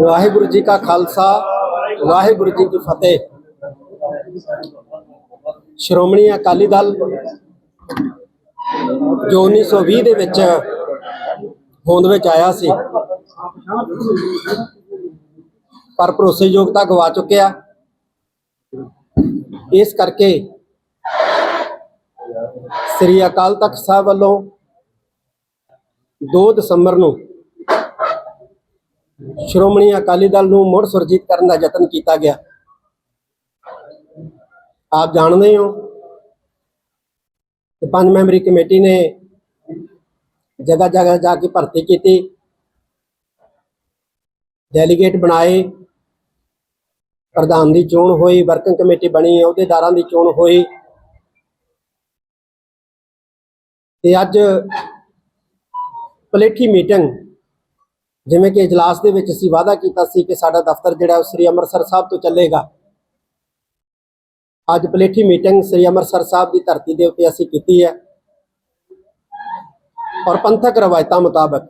ਵਾਹਿਗੁਰੂ ਜੀ ਕਾ ਖਾਲਸਾ, ਵਾਹਿਗੁਰੂ ਜੀ ਕੀ ਫਤਿਹ। ਸ਼੍ਰੋਮਣੀ ਅਕਾਲੀ ਦਲ ਜੋ 1920 ਦੇ ਵਿੱਚ ਹੋਂਦ ਵਿੱਚ ਆਇਆ ਸੀ, ਪਰ ਭਰੋਸੇਯੋਗਤਾ ਗਵਾ ਚੁੱਕਿਆ। ਇਸ ਕਰਕੇ ਸ੍ਰੀ ਅਕਾਲ ਤਖਤ ਸਾਹਿਬ ਵੱਲੋਂ 2 ਦਸੰਬਰ ਨੂੰ ਸ਼੍ਰੋਮਣੀ ਅਕਾਲੀ ਦਲ ਨੂੰ ਮੁੜ ਸੁਰਜੀਤ ਕਰਨ ਦਾ ਯਤਨ ਕੀਤਾ ਗਿਆ। ਆਪ ਜਾਣਦੇ ਹੋ ਕਿ ਪੰਜ ਮੈਂਬਰੀ ਕਮੇਟੀ ਨੇ ਜਗ੍ਹਾ ਜਗ੍ਹਾ ਜਾ ਕੇ ਭਰਤੀ ਕੀਤੀ। ਡੈਲੀਗੇਟ ਬਣਾਏ। ਪ੍ਰਧਾਨ ਦੀ ਚੋਣ ਹੋਈ, ਵਰਕਿੰਗ ਕਮੇਟੀ ਬਣੀ, ਅਹੁਦੇਦਾਰਾਂ ਦੀ ਚੋਣ ਹੋਈ। ਤੇ ਅੱਜ ਪਲੇਠੀ ਮੀਟਿੰਗ, ਜਿਵੇਂ ਕਿ ਇਜਲਾਸ ਦੇ ਵਿੱਚ ਅਸੀਂ ਵਾਅਦਾ ਕੀਤਾ ਸੀ ਕਿ ਸਾਡਾ ਦਫ਼ਤਰ ਜਿਹੜਾ ਉਹ ਸ੍ਰੀ ਅੰਮ੍ਰਿਤਸਰ ਸਾਹਿਬ ਤੋਂ ਚੱਲੇਗਾ। ਅੱਜ ਪਲੇਠੀ ਮੀਟਿੰਗ ਸ੍ਰੀ ਅੰਮ੍ਰਿਤਸਰ ਸਾਹਿਬ ਦੀ ਧਰਤੀ ਦੇ ਉੱਤੇ ਅਸੀਂ ਕੀਤੀ ਹੈ। ਔਰ ਪੰਥਕ ਰਵਾਇਤਾਂ ਮੁਤਾਬਕ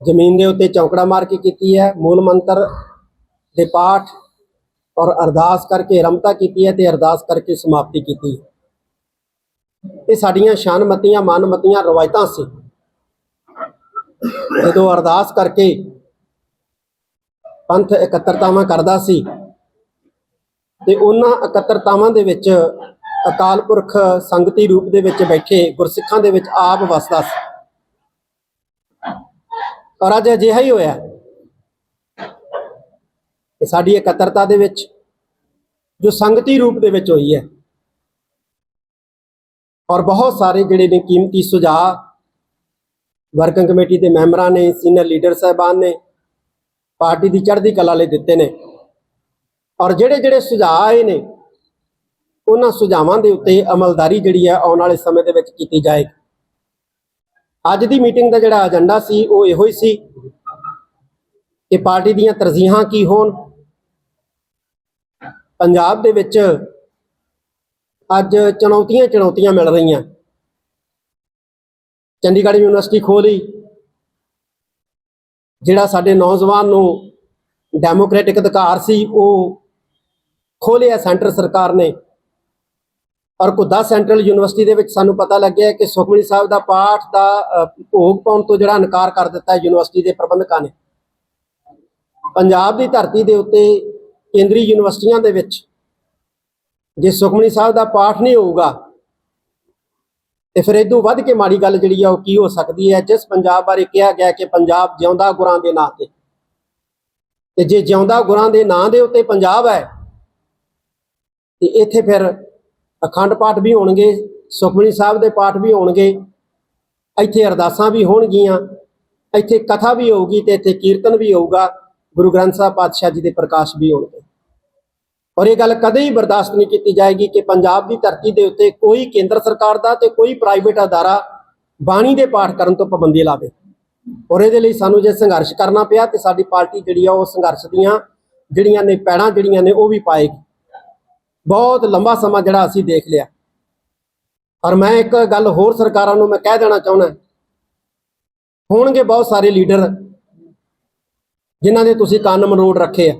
ਜ਼ਮੀਨ ਦੇ ਉੱਤੇ ਚੌਕੜਾ ਮਾਰ ਕੇ ਕੀਤੀ ਹੈ, ਮੂਲ ਮੰਤਰ ਦੇ ਪਾਠ ਔਰ ਅਰਦਾਸ ਕਰਕੇ ਰਮਤਾ ਕੀਤੀ ਹੈ ਤੇ ਅਰਦਾਸ ਕਰਕੇ ਸਮਾਪਤੀ ਕੀਤੀ ਹੈ। ਇਹ ਸਾਡੀਆਂ ਸ਼ਾਨਮਤੀਆਂ ਮਾਨਮਤੀਆਂ ਰਵਾਇਤਾਂ ਸੀ। ਜਦੋਂ ਅਰਦਾਸ ਕਰਕੇ ਪੰਥ ਇਕੱਤਰਤਾਵਾਂ ਕਰਦਾ ਸੀ ਤੇ ਉਹਨਾਂ ਇਕੱਤਰਤਾਵਾਂ ਦੇ ਵਿੱਚ ਅਕਾਲ ਪੁਰਖ ਸੰਗਤੀ ਰੂਪ ਦੇ ਵਿੱਚ ਬੈਠੇ ਗੁਰਸਿੱਖਾਂ ਦੇ ਵਿੱਚ ਆਪ ਵਸਦਾ ਸੀ। ਔਰ ਅੱਜ ਅਜਿਹਾ ਹੀ ਹੋਇਆ ਕਿ ਸਾਡੀ ਇਕੱਤਰਤਾ ਦੇ ਵਿੱਚ ਜੋ ਸੰਗਤੀ ਰੂਪ ਦੇ ਵਿੱਚ ਹੋਈ ਹੈ ਔਰ ਬਹੁਤ ਸਾਰੇ ਜਿਹੜੇ ਨੇ ਕੀਮਤੀ ਸੁਝਾਅ ਵਰਕਿੰਗ ਕਮੇਟੀ ਦੇ ਮੈਂਬਰਾਂ ਨੇ, ਸੀਨੀਅਰ ਲੀਡਰ ਸਾਹਿਬਾਨ ਨੇ, ਪਾਰਟੀ ਦੀ ਚੜ੍ਹਦੀ ਕਲਾ ਲਈ ਦਿੱਤੇ ਨੇ। ਔਰ ਜਿਹੜੇ ਜਿਹੜੇ ਸੁਝਾਅ ਆਏ ਨੇ, ਉਹਨਾਂ ਸੁਝਾਵਾਂ ਦੇ ਉੱਤੇ ਅਮਲਦਾਰੀ ਜਿਹੜੀ ਹੈ ਆਉਣ ਵਾਲੇ ਸਮੇਂ ਦੇ ਵਿੱਚ ਕੀਤੀ ਜਾਏਗੀ। ਅੱਜ ਦੀ ਮੀਟਿੰਗ ਦਾ ਜਿਹੜਾ ਏਜੰਡਾ ਸੀ, ਉਹ ਇਹੋ ਹੀ ਸੀ ਕਿ ਪਾਰਟੀ ਦੀਆਂ ਤਰਜੀਹਾਂ ਕੀ ਹੋਣ। ਪੰਜਾਬ ਦੇ ਵਿੱਚ ਅੱਜ ਚੁਣੌਤੀਆਂ ਚੁਣੌਤੀਆਂ ਮਿਲ ਰਹੀਆਂ। ਚੰਡੀਗੜ੍ਹ ਯੂਨੀਵਰਸਿਟੀ ਖੋਲੀ ਜਿਹੜਾ ਸਾਡੇ ਨੌਜਵਾਨ ਨੂੰ ਡੈਮੋਕ੍ਰੈਟਿਕ ਅਧਿਕਾਰ ਸੀ, ਉਹ ਖੋਲਿਆ ਸੈਂਟਰ ਸਰਕਾਰ ਨੇ। ਔਰ ਕੁੱਦਾ ਸੈਂਟਰਲ ਯੂਨੀਵਰਸਿਟੀ ਦੇ ਵਿੱਚ ਸਾਨੂੰ ਪਤਾ ਲੱਗਿਆ ਕਿ ਸੁਖਮਨੀ ਸਾਹਿਬ ਦਾ ਪਾਠ ਦਾ ਭੋਗ ਪਾਉਣ ਤੋਂ ਜਿਹੜਾ ਇਨਕਾਰ ਕਰ ਦਿੱਤਾ ਯੂਨੀਵਰਸਿਟੀ ਦੇ ਪ੍ਰਬੰਧਕਾਂ ਨੇ। ਪੰਜਾਬ ਦੀ ਧਰਤੀ ਦੇ ਉੱਤੇ ਕੇਂਦਰੀ ਯੂਨੀਵਰਸਿਟੀਆਂ ਦੇ ਵਿੱਚ ਜੇ ਸੁਖਮਨੀ ਸਾਹਿਬ ਦਾ ਪਾਠ ਨਹੀਂ ਹੋਊਗਾ ਤੇ ਫਿਰ ਇਦੋਂ ਵੱਧ ਕੇ ਮਾੜੀ ਗੱਲ ਜਿਹੜੀ ਆ ਉਹ ਕੀ ਹੋ ਸਕਦੀ ਹੈ? ਜਿਸ ਪੰਜਾਬ ਬਾਰੇ ਕਿਹਾ ਗਿਆ ਕਿ ਪੰਜਾਬ ਜਿਉਂਦਾ ਗੁਰਾਂ ਦੇ ਨਾਂ ਤੇ। ਤੇ ਜੇ ਜਿਉਂਦਾ ਗੁਰਾਂ ਦੇ ਨਾਂ ਦੇ ਉੱਤੇ ਪੰਜਾਬ ਹੈ, ਤੇ ਇੱਥੇ ਫਿਰ ਅਖੰਡ ਪਾਠ ਵੀ ਹੋਣਗੇ, ਸੁਖਮਨੀ ਸਾਹਿਬ ਦੇ ਪਾਠ ਵੀ ਹੋਣਗੇ, ਇੱਥੇ ਅਰਦਾਸਾਂ ਵੀ ਹੋਣਗੀਆਂ, ਇੱਥੇ ਕਥਾ ਵੀ ਹੋਊਗੀ ਤੇ ਇੱਥੇ ਕੀਰਤਨ ਵੀ ਹੋਊਗਾ, ਗੁਰੂ ਗ੍ਰੰਥ ਸਾਹਿਬ ਪਾਤਸ਼ਾਹ ਜੀ ਦੇ ਪ੍ਰਕਾਸ਼ ਵੀ ਹੋਣਗੇ। ਔਰ ਇਹ ਗੱਲ ਕਦੇ ਹੀ ਬਰਦਾਸ਼ਤ ਨਹੀਂ ਕੀਤੀ ਜਾਏਗੀ ਕਿ ਪੰਜਾਬ ਦੀ ਧਰਤੀ ਦੇ ਉੱਤੇ ਕੋਈ ਕੇਂਦਰ ਸਰਕਾਰ ਦਾ ਤੇ ਕੋਈ ਪ੍ਰਾਈਵੇਟ ਅਦਾਰਾ ਬਾਣੀ ਦੇ ਪਾਠ ਕਰਨ ਤੋਂ ਪਾਬੰਦੀ ਲਾਵੇ। ਔਰ ਇਹਦੇ ਲਈ ਸਾਨੂੰ ਜੇ ਸੰਘਰਸ਼ ਕਰਨਾ ਪਿਆ ਤੇ ਸਾਡੀ ਪਾਰਟੀ ਜਿਹੜੀ ਆ ਉਹ ਸੰਘਰਸ਼ ਦੀਆਂ ਜਿਹੜੀਆਂ ਨੇ ਪੈੜਾਂ ਜਿਹੜੀਆਂ ਨੇ ਉਹ ਵੀ ਪਾਏਗੀ। ਬਹੁਤ ਲੰਬਾ ਸਮਾਂ ਜਿਹੜਾ ਅਸੀਂ ਦੇਖ ਲਿਆ। ਔਰ ਮੈਂ ਇੱਕ ਗੱਲ ਹੋਰ ਸਰਕਾਰਾਂ ਨੂੰ ਮੈਂ ਕਹਿ ਦੇਣਾ ਚਾਹੁੰਦਾ ਹੋਣਗੇ ਬਹੁਤ ਸਾਰੇ ਲੀਡਰ ਜਿਨ੍ਹਾਂ ਦੇ ਤੁਸੀਂ ਕੰਨ ਮਰੋੜ ਰੱਖੇ ਆ।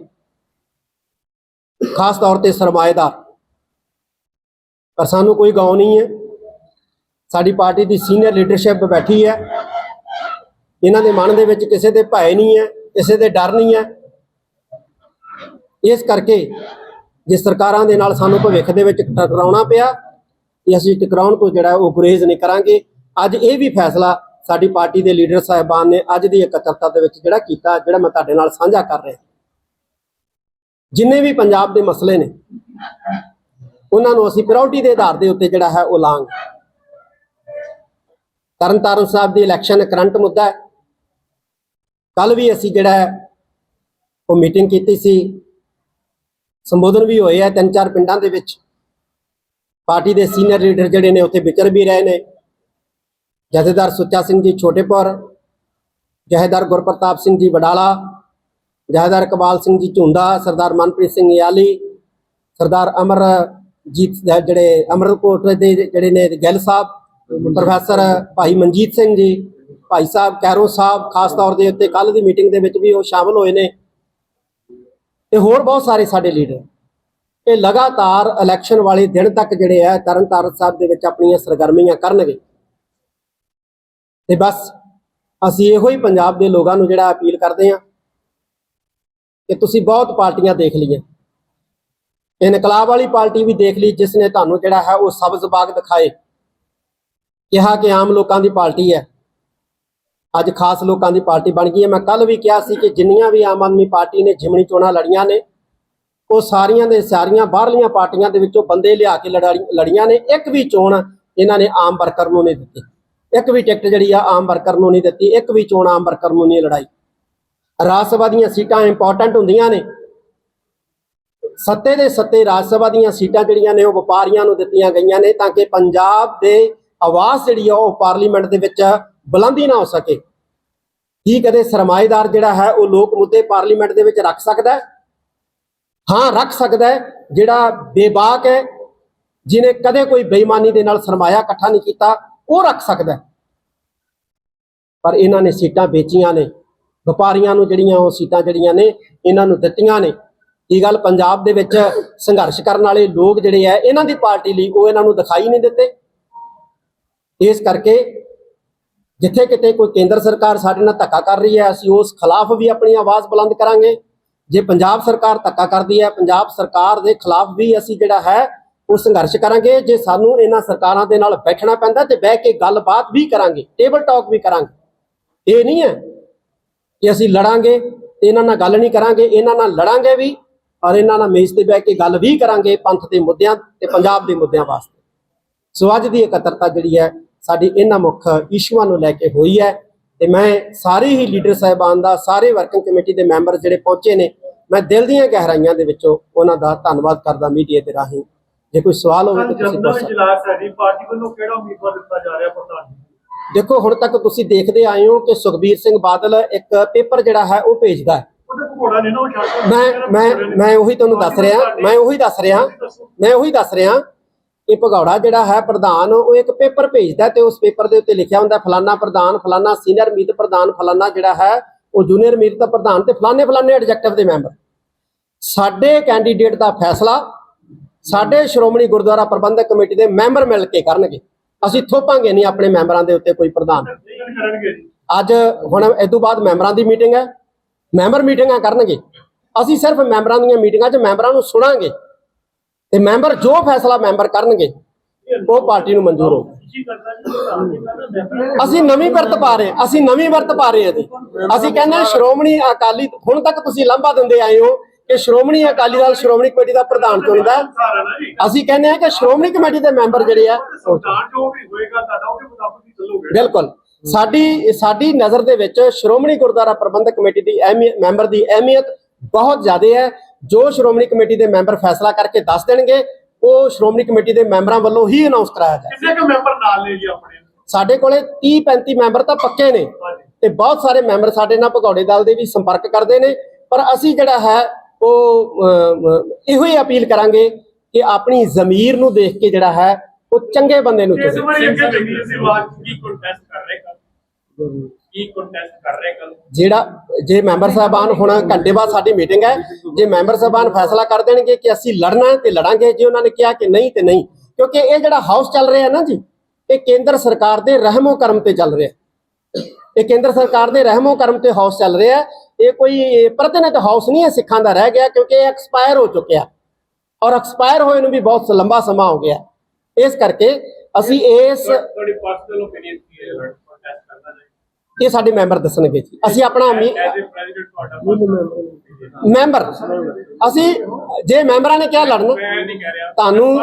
ਖਾਸ ਤੌਰ ਤੇ ਸਰਮਾਏਦਾਰ ਪਰ ਸਾਨੂੰ ਕੋਈ ਗਾਉ ਨਹੀਂ ਹੈ। ਸਾਡੀ ਪਾਰਟੀ ਦੀ ਸੀਨੀਅਰ ਲੀਡਰਸ਼ਿਪ ਬੈਠੀ ਹੈ। ਇਹਨਾਂ ਦੇ ਮਨ ਦੇ ਵਿੱਚ ਕਿਸੇ ਦੇ ਭੈ ਨਹੀਂ ਹੈ, ਕਿਸੇ ਦੇ ਡਰ ਨਹੀਂ ਹੈ। ਇਸ ਕਰਕੇ ਜੇ ਸਰਕਾਰਾਂ ਦੇ ਨਾਲ ਸਾਨੂੰ ਭਵਿੱਖ ਦੇ ਵਿੱਚ ਟਕਰਾਉਣਾ ਪਿਆ ਤੇ ਅਸੀਂ ਟਕਰਾਉਣ ਤੋਂ ਜਿਹੜਾ ਉਹ ਗੁਰੇਜ਼ ਨਹੀਂ ਕਰਾਂਗੇ। ਅੱਜ ਇਹ ਵੀ ਫੈਸਲਾ ਸਾਡੀ ਪਾਰਟੀ ਦੇ ਲੀਡਰ ਸਾਹਿਬਾਨ ਨੇ ਅੱਜ ਦੀ ਇਕੱਤਰਤਾ ਦੇ ਵਿੱਚ ਜਿਹੜਾ ਕੀਤਾ, ਜਿਹੜਾ ਮੈਂ ਤੁਹਾਡੇ ਨਾਲ ਸਾਂਝਾ ਕਰ ਰਿਹਾ। ਜਿੰਨੇ ਵੀ ਪੰਜਾਬ ਦੇ ਮਸਲੇ ਨੇ, ਉਹਨਾਂ ਨੂੰ ਅਸੀਂ ਪ੍ਰਾਇੋਰਟੀ ਦੇ ਆਧਾਰ ਦੇ ਉੱਤੇ ਜਿਹੜਾ ਹੈ ਉਹ ਲਾਂਗੇ। ਤਰਨਤਾਰਨ ਸਾਹਿਬ ਦੀ ਇਲੈਕਸ਼ਨ ਕਰੰਟ ਮੁੱਦਾ ਹੈ। ਕੱਲ ਵੀ ਅਸੀਂ ਜਿਹੜਾ ਉਹ ਮੀਟਿੰਗ ਕੀਤੀ ਸੀ। ਸੰਬੋਧਨ ਵੀ ਹੋਏ ਆ ਤਿੰਨ ਚਾਰ ਪਿੰਡਾਂ ਦੇ ਵਿੱਚ। ਪਾਰਟੀ ਦੇ ਸੀਨੀਅਰ ਲੀਡਰ ਜਿਹੜੇ ਨੇ ਉੱਥੇ ਵਿਚਰ ਵੀ ਰਹੇ ਨੇ। ਜਥੇਦਾਰ ਸੁੱਚਾ ਸਿੰਘ ਜੀ ਛੋਟੇਪੁਰ, ਜਥੇਦਾਰ ਗੁਰਪ੍ਰਤਾਪ ਸਿੰਘ ਜੀ ਵਡਾਲਾ ਜਥੇਦਾਰ ਕਬਾਲ ਸਿੰਘ ਜੀ ਝੁੰਦਾ ਸਰਦਾਰ ਮਨਪ੍ਰੀਤ ਸਿੰਘ ਯਾਲੀ, ਸਰਦਾਰ ਅਮਰਜੀਤ ਜਿਹੜੇ ਅਮਰਕੋਟ ਦੇ ਜਿਹੜੇ ਨੇ ਗਿੱਲ ਸਾਹਿਬ, ਪ੍ਰੋਫੈਸਰ ਭਾਈ ਮਨਜੀਤ ਸਿੰਘ ਜੀ, ਭਾਈ ਸਾਹਿਬ ਕੈਰੋ ਸਾਹਿਬ, ਖਾਸ ਤੌਰ ਦੇ ਉੱਤੇ ਕੱਲ ਦੀ ਮੀਟਿੰਗ ਦੇ ਵਿੱਚ ਵੀ ਉਹ ਸ਼ਾਮਲ ਹੋਏ ਨੇ। ਤੇ ਹੋਰ ਬਹੁਤ ਸਾਰੇ ਸਾਡੇ ਲੀਡਰ। ਇਹ ਲਗਾਤਾਰ ਇਲੈਕਸ਼ਨ ਵਾਲੇ ਦਿਨ ਤੱਕ ਜਿਹੜੇ ਆ, ਤਰਨਤਾਰਨ ਸਾਹਿਬ ਦੇ ਵਿੱਚ ਆਪਣੀਆਂ ਸਰਗਰਮੀਆਂ ਕਰਨਗੇ। ਤੇ ਬਸ, ਅਸੀਂ ਇਹੋ ਹੀ ਪੰਜਾਬ ਦੇ ਲੋਕਾਂ ਨੂੰ ਜਿਹੜਾ ਅਪੀਲ ਕਰਦੇ ਹਾਂ। ਕਿ ਤੁਸੀਂ ਬਹੁਤ ਪਾਰਟੀਆਂ ਦੇਖ ਲਈਆਂ। ਇਨਕਲਾਬ ਵਾਲੀ ਪਾਰਟੀ ਵੀ ਦੇਖ ਲਈ, ਜਿਸ ਨੇ ਤੁਹਾਨੂੰ ਜਿਹੜਾ ਹੈ ਉਹ ਸਬਜ਼ ਬਾਗ ਦਿਖਾਏ। ਕਿਹਾ ਕਿ ਆਮ ਲੋਕਾਂ ਦੀ ਪਾਰਟੀ ਹੈ। ਅੱਜ ਖਾਸ ਲੋਕਾਂ ਦੀ ਪਾਰਟੀ ਬਣ ਗਈ ਹੈ। ਮੈਂ ਕੱਲ ਵੀ ਕਿਹਾ ਸੀ ਕਿ ਜਿੰਨੀਆਂ ਵੀ ਆਮ ਆਦਮੀ ਪਾਰਟੀ ਨੇ ਜਿਮਣੀ ਚੋਣਾਂ ਲੜੀਆਂ ਨੇ, ਉਹ ਸਾਰੀਆਂ ਦੇ ਸਾਰੀਆਂ ਬਾਹਰਲੀਆਂ ਪਾਰਟੀਆਂ ਦੇ ਵਿੱਚੋਂ ਬੰਦੇ ਲਿਆ ਕੇ ਲੜਾਈ- ਲੜੀਆਂ ਨੇ। ਇੱਕ ਵੀ ਚੋਣ ਇਹਨਾਂ ਨੇ ਆਮ ਵਰਕਰ ਨੂੰ ਨਹੀਂ ਦਿੱਤੀ। ਇੱਕ ਵੀ ਟਿਕਟ ਜਿਹੜੀ ਆ ਆਮ ਵਰਕਰ ਨੂੰ ਨਹੀਂ ਦਿੱਤੀ। ਇੱਕ ਵੀ ਚੋਣ ਆਮ ਵਰਕਰ ਨੂੰ ਨਹੀਂ ਲੜਾਈ। ਰਾਜ ਸਭਾ ਦੀਆਂ ਸੀਟਾਂ ਇੰਪੋਰਟੈਂਟ ਹੁੰਦੀਆਂ ਨੇ। ਸੱਤੇ ਦੇ ਸੱਤੇ ਰਾਜ ਸਭਾ ਦੀਆਂ ਸੀਟਾਂ ਜਿਹੜੀਆਂ ਨੇ ਉਹ ਵਪਾਰੀਆਂ ਨੂੰ ਦਿੱਤੀਆਂ ਗਈਆਂ ਨੇ ਤਾਂ ਕਿ ਪੰਜਾਬ ਦੇ ਆਵਾਜ਼ ਜਿਹੜੀ ਆ ਉਹ ਪਾਰਲੀਮੈਂਟ ਦੇ ਵਿੱਚ ਬੁਲੰਦੀ ਨਾ ਹੋ ਸਕੇ। ਕੀ ਕਦੇ ਸਰਮਾਏਦਾਰ ਜਿਹੜਾ ਹੈ ਉਹ ਲੋਕ ਮੁੱਦੇ ਪਾਰਲੀਮੈਂਟ ਦੇ ਵਿੱਚ ਰੱਖ ਸਕਦਾ ਹੈ? ਹਾਂ, ਰੱਖ ਸਕਦਾ ਹੈ। ਜਿਹੜਾ ਬੇਬਾਕ ਹੈ ਜਿਨੇ ਕਦੇ ਕੋਈ ਬੇਈਮਾਨੀ ਦੇ ਨਾਲ ਸਰਮਾਇਆ, ਇਕੱਠਾ ਨਹੀਂ ਕੀਤਾ, ਉਹ ਰੱਖ ਸਕਦਾ ਪਰ ਇਹਨਾਂ ਨੇ ਸੀਟਾਂ ਵੇਚੀਆਂ ਨੇ। ਵਪਾਰੀਆਂ ਨੂੰ ਜਿਹੜੀਆਂ ਉਹ ਸੀਟਾਂ ਜਿਹੜੀਆਂ ਨੇ, ਇਹਨਾਂ ਨੂੰ ਦਿੱਤੀਆਂ ਨੇ। ਇਹ ਗੱਲ? ਪੰਜਾਬ ਦੇ ਵਿੱਚ ਸੰਘਰਸ਼ ਕਰਨ ਵਾਲੇ ਲੋਕ ਜਿਹੜੇ ਆ, ਇਹਨਾਂ ਦੀ ਪਾਰਟੀ ਲਈ ਉਹ ਇਹਨਾਂ ਨੂੰ ਦਿਖਾਈ ਨਹੀਂ ਦਿੱਤੇ। ਇਸ ਕਰਕੇ ਜਿੱਥੇ ਕਿਤੇ ਕੋਈ ਕੇਂਦਰ ਸਰਕਾਰ ਸਾਡੇ ਨਾਲ ਧੱਕਾ ਕਰ ਰਹੀ ਹੈ, ਅਸੀਂ ਉਸ ਖਿਲਾਫ ਵੀ ਆਪਣੀ ਆਵਾਜ਼ ਬੁਲੰਦ ਕਰਾਂਗੇ। ਜੇ ਪੰਜਾਬ ਸਰਕਾਰ ਧੱਕਾ ਕਰਦੀ ਹੈ, ਪੰਜਾਬ ਸਰਕਾਰ ਦੇ ਖਿਲਾਫ ਵੀ ਅਸੀਂ ਜਿਹੜਾ ਹੈ, ਉਹ ਸੰਘਰਸ਼ ਕਰਾਂਗੇ। ਜੇ ਸਾਨੂੰ ਇਹਨਾਂ ਸਰਕਾਰਾਂ ਦੇ ਨਾਲ ਬੈਠਣਾ ਪੈਂਦਾ ਤੇ ਬਹਿ ਕੇ ਗੱਲਬਾਤ ਵੀ ਕਰਾਂਗੇ, ਟੇਬਲ ਟਾਕ ਵੀ ਕਰਾਂਗੇ। ਇਹ ਨਹੀਂ ਹੈ ਕਿ ਅਸੀਂ ਲੜਾਂਗੇ ਤੇ ਇਹਨਾਂ ਨਾਲ ਗੱਲ ਨਹੀਂ ਕਰਾਂਗੇ ਇਹਨਾਂ ਨਾਲ ਲੜਾਂਗੇ ਵੀ ਔਰ ਇਹਨਾਂ ਨਾਲ ਮੇਜ਼ ਤੇ ਬਹਿ ਕੇ ਗੱਲ ਵੀ ਕਰਾਂਗੇ ਪੰਥ ਦੇ ਮੁੱਦਿਆਂ ਤੇ ਪੰਜਾਬ ਦੇ ਮੁੱਦਿਆਂ ਵਾਸਤੇ। ਸੋ ਅੱਜ ਦੀ ਇਕੱਤਰਤਾ ਜਿਹੜੀ ਹੈ ਸਾਡੀ ਇਹਨਾਂ ਮੁੱਖ ਇਸ਼ੂਆਂ ਨੂੰ ਲੈ ਕੇ ਹੋਈ ਹੈ ਤੇ ਮੈਂ ਸਾਰੇ ਹੀ ਲੀਡਰ ਸਾਹਿਬਾਨ ਦਾ ਸਾਰੇ ਵਰਕਿੰਗ ਕਮੇਟੀ ਦੇ ਮੈਂਬਰ ਜਿਹੜੇ ਪਹੁੰਚੇ ਨੇ ਮੈਂ ਦਿਲ ਦੀਆਂ ਗਹਿਰਾਈਆਂ ਦੇ ਵਿੱਚੋਂ ਉਹਨਾਂ ਦਾ ਧੰਨਵਾਦ ਕਰਦਾ ਮੀਡੀਆ ਦੇ ਰਾਹੀਂ। ਜੇ ਕੋਈ ਸਵਾਲ ਹੋਵੇ ਤਾਂ ਤੁਸੀਂ ਜਨਰਲ ਪੁੱਛ ਸਕਦੇ ਹੋ। ਇਜਲਾਸ ਹੈ ਜੀ ਪਾਰਟੀ ਵੱਲੋਂ ਕਿਹੜਾ ਉਮੀਦਵਾਰ ਦਿੱਤਾ ਜਾ ਰਿਹਾ ਪ੍ਰਧਾਨ ਜੀ? ਦੇਖੋ ਹੁਣ ਤੱਕ ਤੁਸੀਂ ਦੇਖਦੇ ਆਏ ਹੋ ਕਿ ਸੁਖਬੀਰ ਸਿੰਘ ਬਾਦਲ ਇੱਕ ਪੇਪਰ ਜਿਹੜਾ ਹੈ ਉਹ ਭੇਜਦਾ ਹੈ। ਮੈਂ ਮੈਂ ਮੈਂ ਉਹੀ ਤੁਹਾਨੂੰ ਦੱਸ ਰਿਹਾ ਮੈਂ ਉਹੀ ਦੱਸ ਰਿਹਾ ਮੈਂ ਉਹੀ ਦੱਸ ਰਿਹਾ ਕਿ ਭਗੌੜਾ ਜਿਹੜਾ ਹੈ ਪ੍ਰਧਾਨ ਉਹ ਇੱਕ ਪੇਪਰ ਭੇਜਦਾ ਤੇ ਉਸ ਪੇਪਰ ਦੇ ਉੱਤੇ ਲਿਖਿਆ ਹੁੰਦਾ ਫਲਾਨਾ ਪ੍ਰਧਾਨ ਫਲਾਨਾ ਸੀਨੀਅਰ ਮੀਤ ਪ੍ਰਧਾਨ ਫਲਾਨਾ ਜਿਹੜਾ ਹੈ ਉਹ ਜੂਨੀਅਰ ਮੀਤ ਦਾ ਪ੍ਰਧਾਨ ਤੇ ਫਲਾਨੇ ਫਲਾਨੇ ਐਡਜੈਕਟਿਵ ਦੇ ਮੈਂਬਰ। ਸਾਡੇ ਕੈਂਡੀਡੇਟ ਦਾ ਫੈਸਲਾ ਸਾਡੇ ਸ਼੍ਰੋਮਣੀ ਗੁਰਦੁਆਰਾ ਪ੍ਰਬੰਧਕ ਕਮੇਟੀ ਦੇ ਮੈਂਬਰ ਮਿਲ ਕੇ ਕਰਨਗੇ। ਅਸੀਂ ਥੋਪਾਂਗੇ ਨਹੀਂ ਆਪਣੇ ਮੈਂਬਰਾਂ ਦੇ ਉੱਤੇ ਕੋਈ ਪ੍ਰਧਾਨ। ਅੱਜ ਹੁਣ ਇਸ ਤੋਂ ਬਾਅਦ ਮੈਂਬਰਾਂ ਦੀ ਮੀਟਿੰਗ ਹੈ। ਮੈਂਬਰ ਮੀਟਿੰਗਾਂ ਕਰਨਗੇ। ਅਸੀਂ ਸਿਰਫ ਮੈਂਬਰਾਂ ਦੀਆਂ ਮੀਟਿੰਗਾਂ 'ਚ ਮੈਂਬਰਾਂ ਨੂੰ ਸੁਣਾਂਗੇ। ਤੇ ਮੈਂਬਰ ਜੋ ਫੈਸਲਾ ਮੈਂਬਰ ਕਰਨਗੇ, ਉਹ ਪਾਰਟੀ ਨੂੰ ਮਨਜ਼ੂਰ ਹੋ ਅਸੀਂ ਨਵੀਂ ਵਰਤ ਪਾ ਰਹੇ, ਅਸੀਂ ਨਵੀਂ ਵਰਤ ਪਾ ਰਹੇ ਹਾਂ ਜੀ ਅਸੀਂ ਕਹਿੰਦੇ ਸ਼੍ਰੋਮਣੀ ਅਕਾਲੀ, ਹੁਣ ਤੱਕ ਤੁਸੀਂ ਲਾਂਭਾ ਦਿੰਦੇ ਆਏ ਹੋ। ਕਿ ਸ਼੍ਰੋਮਣੀ ਅਕਾਲੀ ਦਲ ਸ਼੍ਰੋਮਣੀ ਕਮੇਟੀ ਦਾ ਪ੍ਰਧਾਨ ਚੁਣਦਾ। ਅਸੀਂ ਕਹਿੰਦੇ ਹਾਂ ਕਿ ਸ਼੍ਰੋਮਣੀ ਕਮੇਟੀ ਦੇ ਮੈਂਬਰ ਜਿਹੜੇ ਆ ਬਿਲਕੁਲ। ਸਾਡੀ ਸਾਡੀ ਨਜ਼ਰ ਦੇ ਵਿੱਚ ਸ਼੍ਰੋਮਣੀ ਗੁਰਦੁਆਰਾ ਪ੍ਰਬੰਧਕ ਕਮੇਟੀ ਦੀ ਅਹਿਮੀਅਤ ਮੈਂਬਰ ਦੀ ਅਹਿਮੀਅਤ ਬਹੁਤ ਜ਼ਿਆਦਾ ਹੈ। ਜੋ ਸ਼੍ਰੋਮਣੀ ਕਮੇਟੀ ਦੇ ਮੈਂਬਰ ਫੈਸਲਾ ਕਰਕੇ ਦੱਸ ਦੇਣਗੇ ਉਹ ਸ਼੍ਰੋਮਣੀ ਕਮੇਟੀ ਦੇ ਮੈਂਬਰਾਂ ਵੱਲੋਂ ਹੀ ਅਨਾਉਂਸ ਕਰਾਇਆ ਜਾਏ ਕਿੰਨੇ ਕੁ ਮੈਂਬਰ ਨਾਲ ਨੇ ਜੀ ਆਪਣੇ? ਸਾਡੇ ਕੋਲੇ 30 35 ਮੈਂਬਰ ਤਾਂ ਪੱਕੇ ਨੇ ਤੇ ਬਹੁਤ ਸਾਰੇ ਮੈਂਬਰ ਸਾਡੇ ਨਾਲ ਭਗੌੜੇ ਦਲ ਦੇ ਵੀ ਸੰਪਰਕ ਕਰਦੇ ਨੇ। ਪਰ ਅਸੀਂ ਜਿਹੜਾ ਹੈ ਉਹ ਇਹੋ ਹੀ ਅਪੀਲ ਕਰਾਂਗੇ ਕਿ ਆਪਣੀ ਜ਼ਮੀਰ ਨੂੰ ਦੇਖ ਕੇ ਜਿਹੜਾ ਹੈ ਉਹ ਚੰਗੇ ਬੰਦੇ ਨੂੰ ਇਸ ਚੁਣੇ। ਵਾਰੀ ਅੱਗੇ ਜਗੀਰ ਸੀ ਬਾਤ ਕੀ ਕੰਟੈਸਟ ਕਰ ਰਹੇ ਕੱਲ ਕੀ ਕੰਟੈਸਟ ਕਰ ਰਹੇ ਕੱਲ ਜਿਹੜਾ ਜੇ ਮੈਂਬਰ ਸਾਹਿਬਾਨ ਹੁਣ ਘੰਟੇ ਬਾਅਦ ਸਾਡੀ ਮੀਟਿੰਗ ਹੈ। ਜੇ ਮੈਂਬਰ ਸਾਹਿਬਾਨ ਫੈਸਲਾ ਕਰ ਦੇਣਗੇ ਕਿ ਅਸੀਂ ਲੜਨਾ ਤੇ ਲੜਾਂਗੇ ਜੇ ਉਹਨਾਂ ਨੇ ਕਿਹਾ ਕਿ ਨਹੀਂ ਤੇ ਨਹੀਂ। ਕਿਉਂਕਿ ਇਹ ਜਿਹੜਾ ਹਾਊਸ ਚੱਲ ਰਿਹਾ ਨਾ ਜੀ ਇਹ ਕੇਂਦਰ ਸਰਕਾਰ ਦੇ ਰਹਿਮੋ ਕਰਮ ਤੇ ਚੱਲ ਰਿਹਾ ਇਹ ਕੇਂਦਰ ਸਰਕਾਰ ਦੇ ਰਹਿਮੋ ਕਰਮ ਤੇ ਹਾਊਸ ਚੱਲ ਰਿਹਾ ਹੈ। ਇਹ ਕੋਈ ਪ੍ਰਤੀਨਿਧ ਹਾਊਸ ਨਹੀਂ ਹੈ ਸਿੱਖਾਂ ਦਾ ਰਹਿ ਗਿਆ ਕਿਉਂਕਿ ਇਹ ਐਕਸਪਾਇਰ ਹੋ ਚੁੱਕਿਆ। ਔਰ ਐਕਸਪਾਇਰ ਹੋਏ ਨੂੰ ਵੀ ਬਹੁਤ ਲੰਬਾ ਸਮਾਂ ਹੋ ਗਿਆ। ਇਸ ਕਰਕੇ ਅਸੀਂ ਇਸ ਤੁਹਾਡੀ ਪਰਸਨਲ ਓਪੀਨੀਅਨ ਕੀ ਹੈ? ਕੰਟੈਸਟ ਕਰਨਾ ਚਾਹੀਦਾ। ਇਹ ਸਾਡੇ ਮੈਂਬਰ ਦੱਸਣਗੇ ਜੀ। ਅਸੀਂ ਆਪਣਾ ਮੈਂਬਰ। ਅਸੀਂ ਜੇ ਮੈਂਬਰਾਂ ਨੇ ਕਿਹਾ ਲੜਨ ਤੁਹਾਨੂੰ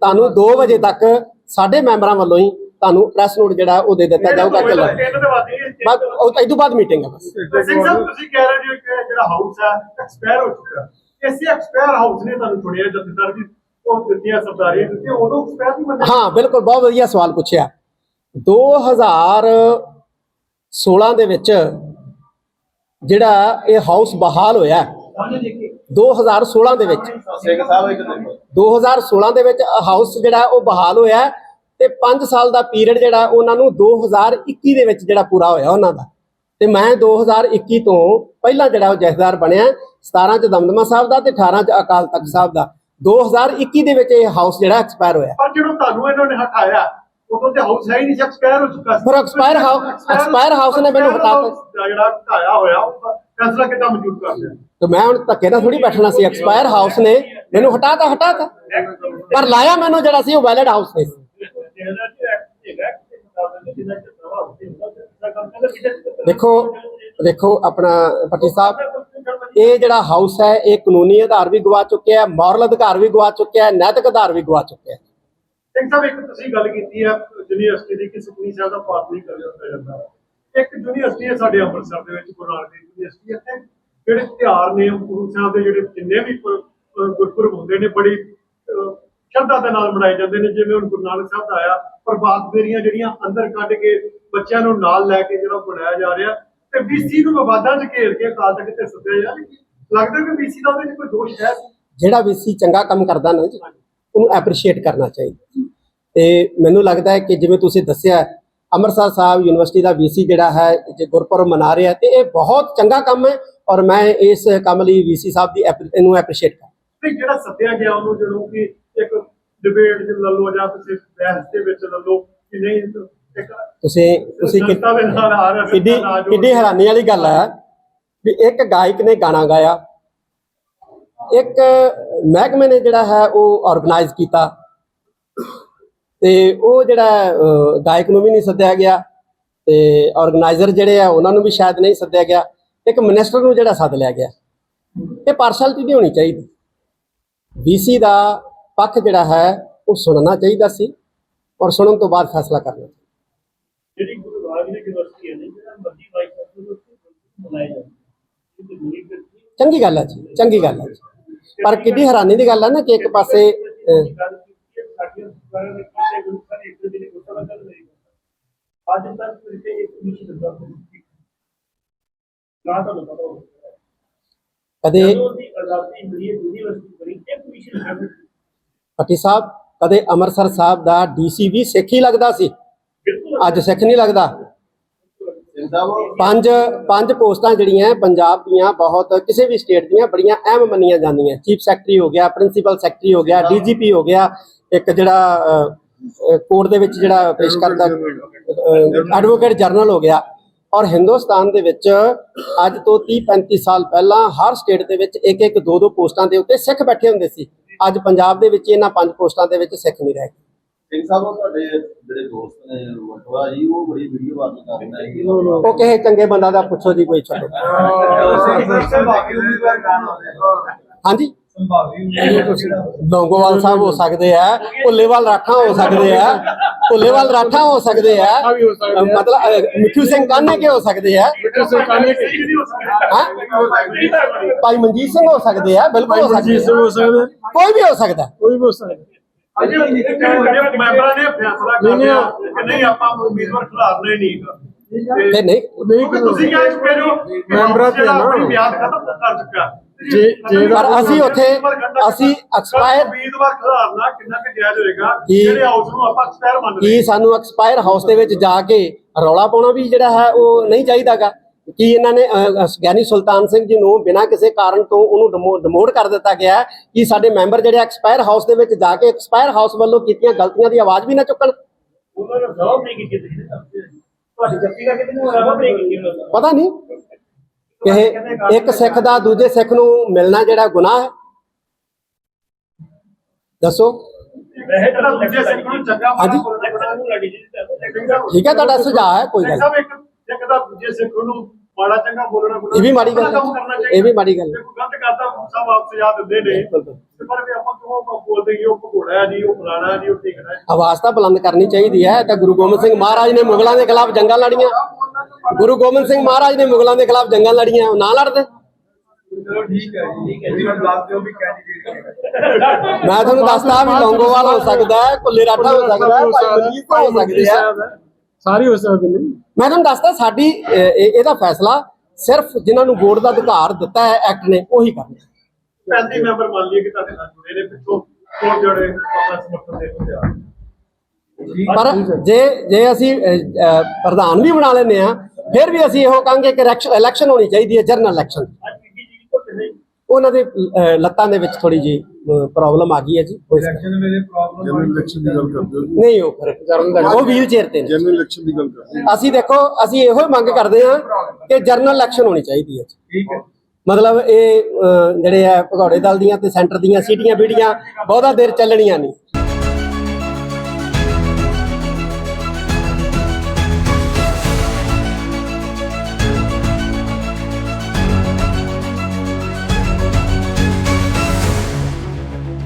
ਤੁਹਾਨੂੰ 2 ਵਜੇ ਤੱਕ ਸਾਡੇ ਮੈਂਬਰਾਂ ਵੱਲੋਂ ਹੀ ਤੁਹਾਨੂੰ ਪ੍ਰੈਸ ਨੋਟ ਜਿਹੜਾ ਉਹ ਦੇ ਦਿੱਤਾ ਜਾਊਗਾ ਕਿ ਲੜ ਇਹਨਾਂ ਦੇ ਬਾਅਦ ਉਹ ਤਾਂ ਬਾਅਦ ਮੀਟਿੰਗ ਹੈ ਬਸ। ਸਿੰਘ ਸਾਹਿਬ ਤੁਸੀਂ ਕਹਿ ਰਹੇ ਹੋ ਕਿ ਜਿਹੜਾ ਹਾਊਸ ਹੈ ਐਕਸਪਾਇਰ ਹੋ ਚੁੱਕਾ ਇਸੇ ਐਕਸਪਾਇਰ ਹਾਊਸ ਨੇ ਤੁਹਾਨੂੰ ਚੁਣਿਆ ਜਥੇਦਾਰ ਜੀ ਉਹ ਦਿੱਤੀਆਂ ਸਰਦਾਰੀਆਂ ਦਿੱਤੀਆਂ ਉਦੋਂ ਐਕਸਪਾਇਰ ਨਹੀਂ ਮੰਨਿਆ ਹਾਂ ਬਿਲਕੁਲ ਬਹੁਤ ਵਧੀਆ ਸਵਾਲ ਪੁੱਛਿਆ। 2016 ਦੇ ਵਿੱਚ ਜਿਹੜਾ ਇਹ ਹਾਊਸ ਬਹਾਲ ਹੋਇਆ 2016 ਦੇ ਵਿੱਚ ਸਿੰਘ ਸਾਹਿਬ ਇੱਕ 2016 ਦੇ ਵਿੱਚ ਹਾਊਸ ਜਿਹੜਾ ਉਹ ਬਹਾਲ ਹੋਇਆ ਤੇ 5 ਸਾਲ ਦਾ ਪੀਰੀਅਡ ਜਿਹੜਾ ਉਹਨਾਂ ਨੂੰ 2021 ਦੇ ਵਿੱਚ ਜਿਹੜਾ ਪੂਰਾ ਹੋਇਆ ਉਹਨਾਂ ਦਾ। ਤੇ ਮੈਂ 2021 ਤੋਂ ਪਹਿਲਾਂ ਜਿਹੜਾ ਉਹ ਜਥੇਦਾਰ ਬਣਿਆ 17 ਚ ਦਮਦਮਾ ਸਾਹਿਬ ਦਾ ਤੇ 18 ਚ ਅਕਾਲ ਤਖਤ ਸਾਹਿਬ ਦਾ। 2021 ਦੇ ਵਿੱਚ ਇਹ ਹਾਊਸ ਜਿਹੜਾ ਐਕਸਪਾਇਰ ਹੋਇਆ। ਪਰ ਜਦੋਂ ਤੁਹਾਨੂੰ ਇਹਨਾਂ ਨੇ ਹਟਾਇਆ ਉਦੋਂ ਤੇ ਹਾਊਸ ਹੈ ਹੀ ਨਹੀਂ ਸੀ ਐਕਸਪਾਇਰ ਹੋ ਚੁੱਕਾ ਸੀ। ਫਿਰ expire house- expire house ਨੇ ਮੈਨੂੰ ਹਟਾ ਦਿੱਤਾ। ਜਿਹੜਾ ਹਟਾਇਆ ਹੋਇਆ ਫੈਸਲਾ ਕਿੱਦਾਂ ਮੌਜੂਦ ਕਰ ਲਿਆ? ਤੇ ਮੈਂ ਹੁਣ ਧੱਕੇ ਨਾਲ ਥੋੜੀ ਬੈਠਣਾ ਸੀ ਐਕਸਪਾਇਰ ਹਾਊਸ ਨੇ। ਮੈਨੂੰ ਹਟਾਤਾ ਹਟਾਤਾ ਪਰ ਲਾਇਆ ਮੈਨੂੰ ਜਿਹੜਾ ਸੀ ਉਹ ਵੈਲਿਡ ਹਾਊਸ ਨੇ। ਦੇਖੋ ਦੇਖੋ ਆਪਣਾ ਪੱਟੀ ਸਾਹਿਬ, ਇਹ ਜਿਹੜਾ ਹਾਊਸ ਹੈ, ਇਹ ਕਾਨੂੰਨੀ ਆਧਾਰ ਵੀ ਗਵਾ ਚੁੱਕਿਆ ਹੈ ਮੋਰਲ ਅਧਿਕਾਰ ਵੀ ਗਵਾ ਚੁੱਕਿਆ ਹੈ, ਨੈਤਿਕ ਆਧਾਰ ਵੀ ਗਵਾ ਚੁੱਕਿਆ ਹੈ। ਇੱਕ ਸਾਹਿਬ ਇੱਕ ਤੁਸੀਂ ਗੱਲ ਕੀਤੀ ਹੈ, ਯੂਨੀਵਰਸਿਟੀ ਦੀ ਕਿ ਸੁਖਨੀ ਸਾਹਿਬ ਦਾ ਪਾਠ ਨਹੀਂ ਕਰਿਆ ਜਾਂਦਾ। ਇੱਕ ਯੂਨੀਵਰਸਿਟੀ ਹੈ ਸਾਡੇ ਅੰਮ੍ਰਿਤਸਰ ਦੇ ਵਿੱਚ ਗੁਰੂ ਨਾਨਕ ਦੇਵ ਯੂਨੀਵਰਸਿਟੀ ਹੈ ਤੇ ਜਿਹੜੇ ਤਿਉਹਾਰ ਨੇ, ਗੁਰੂ ਸਾਹਿਬ ਦੇ ਜਿਹੜੇ ਜਿੰਨੇ ਵੀ ਪੁਰ- ਅਹ ਗੁਰਪੁਰਬ ਹੁੰਦੇ ਨੇ, ਬੜੀ ਸ਼ਰਧਾ ਦੇ ਨਾਲ ਮਨਾਏ ਜਾਂਦੇ ਨੇ ਜਿਵੇਂ ਹੁਣ ਗੁਰੂ ਨਾਨਕ ਸਾਹਿਬ ਦਾ ਆਇਆ ਪ੍ਰਭਾਤ ਫੇਰੀਆਂ ਜਿਹੜੀਆਂ ਅੰਦਰ ਕੱਢ ਕੇ ਬੱਚਿਆਂ ਨੂੰ ਨਾਲ ਲੈ ਕੇ ਜਿਹੜਾ ਬਣਾਇਆ ਜਾ ਰਿਹਾ ਤੇ ਵੀਸੀ ਨੂੰ ਵਿਵਾਦਾਂ 'ਚ ਘੇਰ ਕੇ ਅਕਾਲ ਤੱਕ ਤੇ ਸੱਦਿਆ ਜਾ ਰਿਹਾ। ਲੱਗਦਾ ਕਿ ਵੀਸੀ ਦਾ ਉਹਦੇ 'ਚ ਕੋਈ ਦੋਸ਼ ਹੈ? ਜਿਹੜਾ ਵੀਸੀ ਚੰਗਾ ਕੰਮ ਕਰਦਾ ਨਾ ਜੀ ਉਹਨੂੰ ਐਪਰੀਸ਼ੀਏਟ ਕਰਨਾ ਚਾਹੀਦਾ। ਤੇ ਮੈਨੂੰ ਲੱਗਦਾ ਹੈ ਕਿ ਜਿਵੇਂ ਤੁਸੀਂ ਦੱਸਿਆ ਅੰਮ੍ਰਿਤਸਰ ਸਾਹਿਬ ਯੂਨੀਵਰਸਿਟੀ ਦਾ ਵੀਸੀ ਜਿਹੜਾ ਹੈ ਜੇ ਗੁਰਪੁਰਬ ਮਨਾ ਰਿਹਾ ਤੇ ਇਹ ਬਹੁਤ ਚੰਗਾ ਕੰਮ ਹੈ ਔਰ ਮੈਂ ਇਸ ਕੰਮ ਲਈ ਵੀਸੀ ਸਾਹਿਬ ਦੀ ਇਹਨੂੰ ਐਪਰੀਸ਼ੀਏਟ ਕਰ ਤੇ ਜਿਹੜਾ ਸੱਦਿਆ ਗਿਆ ਉਹਨੂੰ ਜਦੋਂ ਕਿ ਇੱਕ ਡਿਬੇਟ ਚ ਲੈ ਲਓ ਜਾਂ ਤੁਸੀਂ ਬਹਿਸ ਦੇ ਵਿੱਚ ਲੈ ਲਓ ਕਿ ਨਹੀਂ ਇੱਕ ਤੁਸੀਂ ਤੁਸੀਂ ਦੇ ਕਿੱਡੀ ਕਿੱਡੀ ਹੈਰਾਨੀ ਵਾਲੀ ਗੱਲ ਹੈ ਵੀ ਇੱਕ ਗਾਇਕ ਨੇ ਗਾਣਾ ਗਾਇਆ। ਇੱਕ ਮਹਿਕਮੇ ਨੇ ਜਿਹੜਾ ਹੈ ਉਹ ਆਰਗੇਨਾਈਜ਼ ਕੀਤਾ। ਤੇ ਉਹ ਜਿਹੜਾ ਗਾਇਕ ਨੂੰ ਵੀ ਨਹੀਂ ਸੱਦਿਆ ਗਿਆ ਤੇ ਆਰਗੇਨਾਈਜ਼ਰ ਜਿਹੜੇ ਆ ਉਹਨਾਂ ਨੂੰ ਵੀ ਸ਼ਾਇਦ ਨਹੀਂ ਸੱਦਿਆ ਗਿਆ। ਇੱਕ ਮਿਨਿਸਟਰ ਨੂੰ ਜਿਹੜਾ ਸੱਦ ਲਿਆ ਗਿਆ। ਇਹ ਪਾਰਸ਼ੈਲਿਟੀ ਨਹੀਂ ਹੋਣੀ ਚਾਹੀਦੀ। ਵੀਸੀ ਦਾ ਪੱਖ ਜਿਹੜਾ ਹੈ ਉਹ ਸੁਣਨਾ ਚਾਹੀਦਾ ਸੀ ਔਰ ਸੁਣਨ ਤੋਂ ਬਾਅਦ ਫੈਸਲਾ ਕਰਨਾ ਚਾਹੀਦਾ। ਜਿਹੜੀ ਗੁਰੂ ਰਾਜ ਦੀ ਯੂਨੀਵਰਸਿਟੀ ਹੈ ਨਾ ਜਿਹੜਾ ਮਰਜ਼ੀ ਵਾਈਸ ਬਣਾਇਆ ਜਾਂਦਾ। ਇਹ ਚੰਗੀ ਗੱਲ ਹੈ ਜੀ ਚੰਗੀ ਗੱਲ ਹੈ। ਪਰ ਕਿੱਡੀ ਹੈਰਾਨੀ ਦੀ ਗੱਲ ਹੈ ਨਾ ਕਿ ਇੱਕ ਪਾਸੇ ਕਦੇ ਆਜ਼ਾਦੀ ਮਿਲੀ ਯੂਨੀਵਰਸਿਟੀ ਬਣੀ ਇੱਕ ਮਿਸ਼ਨ ਹੈ ਪੱਟੀ ਸਾਹਿਬ, ਕਦੇ ਅੰਮ੍ਰਿਤਸਰ ਸਾਹਿਬ ਦਾ ਡੀਸੀ ਵੀ ਸਿੱਖ ਹੀ ਲੱਗਦਾ ਸੀ? ਅੱਜ ਸਿੱਖ ਨਹੀਂ ਲੱਗਦਾ। ਪੰਜ ਪੰਜ ਪੋਸਟਾਂ ਜਿਹੜੀਆਂ ਪੰਜਾਬ ਦੀਆਂ ਬਹੁਤ, ਕਿਸੇ ਵੀ ਸਟੇਟ ਦੀਆਂ ਬੜੀਆਂ ਅਹਿਮ ਮੰਨੀਆਂ ਜਾਂਦੀਆਂ। ਚੀਫ ਸੈਕਟਰੀ ਹੋ ਗਿਆ ਪ੍ਰਿੰਸੀਪਲ ਸੈਕਟਰੀ ਹੋ ਗਿਆ ਡੀਜੀਪੀ ਹੋ ਗਿਆ, ਇੱਕ ਜਿਹੜਾ ਕੋਰਟ ਦੇ ਵਿੱਚ ਜਿਹੜਾ ਪੇਸ਼ ਕਰਦਾ ਐਡਵੋਕੇਟ ਜਨਰਲ ਹੋ ਗਿਆ। ਔਰ ਹਿੰਦੁਸਤਾਨ ਦੇ ਵਿੱਚ ਅੱਜ ਤੋਂ 30 35 ਸਾਲ ਪਹਿਲਾਂ ਹਰ ਸਟੇਟ ਦੇ ਵਿੱਚ ਇੱਕ ਇੱਕ ਦੋ ਦੋ ਪੋਸਟਾਂ ਦੇ ਉੱਤੇ ਸਿੱਖ ਬੈਠੇ ਹੁੰਦੇ ਸੀ। ਅੱਜ ਪੰਜਾਬ ਦੇ ਵਿੱਚ ਇਹਨਾਂ ਪੰਜ ਪੋਸਟਾਂ ਦੇ ਵਿੱਚ ਸਿੱਖ ਨਹੀਂ ਰਹਿ ਗਏ। ਸਿੰਘ ਸਾਹਿਬ ਉਹ ਤੁਹਾਡੇ ਜਿਹੜੇ ਦੋਸਤ ਨੇ ਵਟਵਾ ਜੀ ਉਹ ਬੜੀ ਵੀਡੀਓ ਵਾਇਰਲ ਕਰ ਰਹੇ ਨੇ। ਉਹ ਕਿਸੇ ਚੰਗੇ ਬੰਦਾ ਦਾ ਪੁੱਛੋ ਜੀ ਕੋਈ ਛੱਡੋ। ਹਾਂਜੀ? ਲੌਂਗੋਵਾਲ ਸਾਹਿਬ ਹੋ ਸਕਦੇ ਆ ਭੁੱਲੇਵਾਲ ਰਾਠਾ ਹੋ ਸਕਦੇ ਆ। ਭੁੱਲੇਵਾਲ ਰਾਠਾ ਹੋ ਸਕਦੇ ਆ। ਮਤਲਬ ਮਿੱਠੂ ਸਿੰਘ ਕਾਨੇ ਕੇ ਹੋ ਸਕਦੇ ਆ? ਹਾਂ? ਭਾਈ ਮਨਜੀਤ ਸਿੰਘ ਹੋ ਸਕਦੇ ਆ ਬਿਲਕੁਲ ਹੋ ਸਕਦੇ ਆ। ਕੋਈ ਵੀ ਹੋ ਸਕਦਾ। ਕੋਈ ਵੀ ਹੋ ਸਕਦਾ। ਅਜੇ ਮੈਂਬਰਾਂ ਨੇ ਫੈਸਲਾ ਕਰ ਲਿਆ ਕਿ ਨਹੀਂ ਆਪਾਂ ਉਮੀਦਵਾਰ ਖਿਲਾਰਨਾ ਤੇ ਨਹੀਂ। ਕਿਉਂਕਿ ਤੁਸੀਂ ਕਿਹਾ ਇਸ ਮੈਂਬਰਾਂ ਤੇ ਨਾ। ਆਪਣੀ ਮਿਆਦ ਖਤਮ ਕਰ ਚੁੱਕਾ ਜੇ- ਜੇ- ਪਰ ਅਸੀਂ ਉੱਥੇ ਅਸੀਂ ਐਕਸਪਾਇਰ ਉਮੀਦਵਾਰ ਖਿਲਾਰਨਾ ਕਿੰਨਾ ਕੁ ਜਾਇਜ਼ ਹੋਏਗਾ? ਜਿਹੜੇ ਹਾਊਸ ਨੂੰ ਆਪਾਂ ਐਕਸਪਾਇਰ ਮੰਨਦੇ ਕੀ ਸਾਨੂੰ ਐਕਸਪਾਇਰ ਹਾਊਸ ਦੇ ਵਿੱਚ ਜਾ ਕੇ ਰੌਲਾ ਪਾਉਣਾ ਵੀ ਜਿਹੜਾ ਹੈ ਉਹ ਨਹੀਂ ਚਾਹੀਦਾਗਾ? ਕੀ ਇਹਨਾਂ ਨੇ ਗਿਆਨੀ ਸੁਲਤਾਨ ਸਿੰਘ ਜੀ ਨੂੰ ਬਿਨਾਂ ਕਿਸੇ ਕਾਰਨ ਤੋਂ ਉਹਨੂੰ ਡਿਮੋ- ਡਿਮੋਟ ਕਰ ਦਿੱਤਾ ਗਿਆ ਹੈ ਕਿ ਸਾਡੇ ਮੈਂਬਰ ਜਿਹੜੇ ਐਕਸਪਾਇਰ ਹਾਊਸ ਦੇ ਵਿੱਚ ਜਾ ਕੇ ਐਕਸਪਾਇਰ ਹਾਊਸ ਵੱਲੋਂ ਕੀਤੀਆਂ ਗਲਤੀਆਂ ਦੀ ਆਵਾਜ਼ ਵੀ ਨਾ ਚੁੱਕਣ? ਉਹਨਾਂ ਨੇ ਜਵਾਬ ਨਹੀਂ ਕੀਤੀ ਤੁਹਾਡੀ ਜੱਫੀ ਦਾ ਕਿਤੇ ਨੂੰ ਜਵਾਬ ਨਹੀਂ ਕੀਤੀ। ਪਤਾ ਨਹੀਂ। ਕਿ ਇੱਕ ਸਿੱਖ ਦਾ ਦੂਜੇ ਸਿੱਖ ਨੂੰ ਮਿਲਣਾ ਜਿਹੜਾ ਗੁਨਾਹ ਹੈ? ਦੱਸੋ। ਠੀਕ ਹੈ ਤੁਹਾਡਾ ਸੁਝਾਅ ਹੈ ਕੋਈ ਗੱਲ ਇੱਕ ਦਾ ਦੂਜੇ ਸਿੱਖ ਨੂੰ ਮਾੜਾ ਚੰਗਾ ਬੋਲਣਾ ਇਹ ਵੀ ਮਾੜੀ ਗੱਲ ਹੈ। ਇਹ ਵੀ ਮਾੜੀ ਗੱਲ ਹੈ। ਜੇ ਕੋਈ ਗਲਤ ਕਰਦਾ ਸਭ ਆਪ ਸਜ਼ਾ ਦਿੰਦੇ ਨੇ। ਤੇ ਪਰ ਵੀ ਆਪਾਂ ਕਿਉਂ ਆਪਾਂ ਬੋਲਦੇ ਕਿ ਉਹ ਭਗੋੜਾ ਹੈ ਜੀ ਉਹ ਫਲਾਣਾ ਹੈ ਜੀ ਉਹ ਟਿਕਣਾ ਹੈ ਆਵਾਜ਼ ਤਾਂ ਬੁਲੰਦ ਕਰਨੀ ਚਾਹੀਦੀ ਹੈ। ਤਾਂ ਗੁਰੂ ਗੋਬਿੰਦ ਸਿੰਘ ਮਹਾਰਾਜ ਨੇ ਮੁਗਲਾਂ ਦੇ ਖਿਲਾਫ ਜੰਗਾਂ ਲੜੀਆਂ। ਗੁਰੂ ਗੋਬਿੰਦ ਸਿੰਘ ਮਹਾਰਾਜ ਨੇ ਮੁਗਲਾਂ ਦੇ ਖਿਲਾਫ ਜੰਗਾਂ ਲੜੀਆਂ। ਉਹ ਨਾ ਲੜਦੇ। ਚਲੋ ਠੀਕ ਹੈ ਜੀ। ਠੀਕ ਹੈ ਜੀ। ਮੈਨੂੰ ਦੱਸ ਦਿਓ ਵੀ ਕੈਂਡੀਡੇਟ ਮੈਂ ਤੁਹਾਨੂੰ ਦੱਸਦਾ ਵੀ ਲੌਂਗੋਵਾਲ ਹੋ ਸਕਦਾ ਹੈ ਕੁੱਲੇ ਰਾਠਾ ਹੋ ਸਕਦਾ ਹੈ ਭਾਈ ਮਨਜੀਤ ਹੋ ਸਕਦੇ ਆ ਸਾਰੇ ਹੋ ਸਕਦੇ ਨੇ। ਮੈਂ ਤੁਹਾਨੂੰ ਦੱਸਦਾ ਸਾਡੀ ਇਹਦਾ ਫੈਸਲਾ ਸਿਰਫ ਜਿਨ੍ਹਾਂ ਨੂੰ ਵੋਟ ਦਾ ਅਧਿਕਾਰ ਦਿੱਤਾ ਹੈ ਐਕਟ ਨੇ ਉਹੀ ਕਰਨਾ। 35 ਮੈਂਬਰ ਮੰਨ ਲਈਏ ਕਿ ਤੁਹਾਡੇ ਨਾਲ ਜੁੜੇ ਨੇ ਪਿੱਛੋਂ ਜੜੇ ਆਪਣਾ ਸਮਰਥਨ ਦੇ ਆ। ਪਰ ਜੇ ਜੇ ਅਸੀਂ ਪ੍ਰਧਾਨ ਵੀ ਬਣਾ ਲੈਂਦੇ ਆ ਫਿਰ ਵੀ ਅਸੀਂ ਇਹੋ ਕਹਾਂਗੇ ਕਿ ਇਲੈਕਸ਼ਨ ਹੋਣੀ ਚਾਹੀਦੀ ਹੈ ਜਨਰਲ ਇਲੈਕਸ਼ਨ। ਉਹਨਾਂ ਦੇ ਲੱਤਾਂ ਦੇ ਵਿੱਚ ਥੋੜੀ ਜੀ ਪ੍ਰੋਬਲਮ ਆ ਗਈ ਹੈ ਜੀ। ਉਹ ਇਸ- ਜਨਰਲ ਇਲੈਕਸ਼ਨ ਦੀ ਗੱਲ ਕਰਦੇ ਹੋ ਜੀ। ਨਹੀਂ ਉਹ ਫਿਰ ਉਹ ਵੀਲ ਚੇਅਰ ਤੇ ਨੇ। ਜਨਰਲ ਇਲੈਕਸ਼ਨ ਦੀ ਗੱਲ ਕਰਦੇ ਹੋ ਅਸੀਂ ਦੇਖੋ ਅਸੀਂ ਇਹੋ ਹੀ ਮੰਗ ਕਰਦੇ ਹਾਂ ਕਿ ਜਨਰਲ ਇਲੈਕਸ਼ਨ ਹੋਣੀ ਚਾਹੀਦੀ ਹੈ ਠੀਕ ਹੈ। ਮਤਲਬ ਇਹ ਜਿਹੜੇ ਆ ਭਗੌੜੇ ਦਲ ਦੀਆਂ ਤੇ ਸੈਂਟਰ ਦੀਆਂ ਸੀਟੀਆਂ ਬੀੜੀਆਂ ਬਹੁਤਾ ਦੇਰ ਚੱਲਣੀਆਂ ਨਹੀਂ।